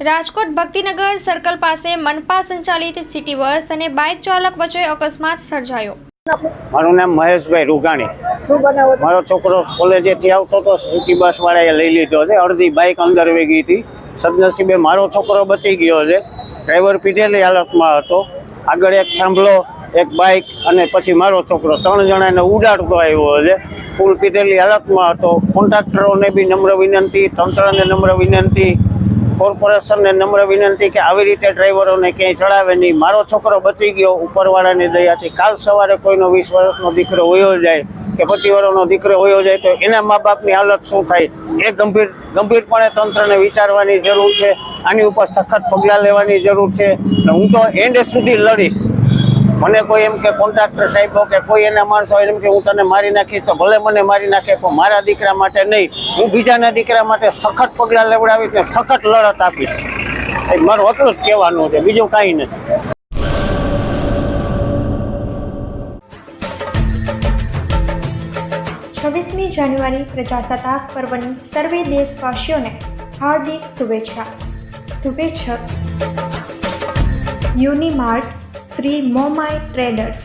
Rajkot Bhaktinagar circle પાસે મનપા સંચાલિત city bus અને બાઇક ચાલક વચ્ચે અકસ્માત સર્જાયો. મારું નામ મહેશભાઈ રૂઘાણી મારો છોકરો કોલેજેથી આવતો હતો સિટી બસ વાળાએ લઈ લીધો છે. અડધી બાઇક અંદર વેગી હતી. સદનસીબે મારો છોકરો બચી ગયો છે. ડ્રાઈવર પીધેલી હાલતમાં હતો. આગળ એક થાંભલો એક બાઇક અને પછી મારો છોકરો. ત્રણ જણાને ઉડાડતો આવ્યો છે. ફૂલ પીધેલી હાલતમાં હતો. કોન્ટ્રાક્ટરોને બી નમ્ર વિનંતી તંત્રને નમ્ર વિનંતી. કોર્પોરેશનને નમ્ર વિનંતી કે આવી રીતે ડ્રાઈવરોને ક્યાંય ચડાવે નહીં. મારો છોકરો બચી ગયો ઉપરવાળાની દયાથી. કાલ સવારે કોઈનો વીસ વર્ષનો દીકરો હોયો જાય કે પચીસ દીકરો હોયો જાય તો એના મા બાપની હાલત શું થાય? એ ગંભીર, ગંભીરપણે તંત્રને વિચારવાની જરૂર છે. આની ઉપર સખત પગલાં લેવાની જરૂર છે. હું તો એન્ડ સુધી લડીશ. મને કોઈ એમ કે કોન્ટ્રાક્ટર સાહેબ કે કોઈ એના માણસો એમ કે હું તને મારી નાખીશ તો ભલે મને મારી નાખે, પણ મારા દીકરા માટે નહીં. હું બીજાના દીકરા માટે સખત પગલાં લેવડાવીશ ને સખત લડત આપીશ. મારું એટલું જ કહેવાનું છે, બીજું કાંઈ નથી. છવ્વીસમી જાન્યુઆરી પ્રજાસત્તાક પર્વની સર્વે દેશવાસીઓને હાર્દિક શુભેચ્છા. શુભેચ્છક. Unimart Shri Momai traders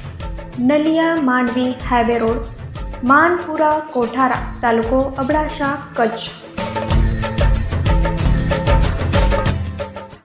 Naliya Mandvi highway road Manpura Kothara તાલુકો અબડાસા કચ્છ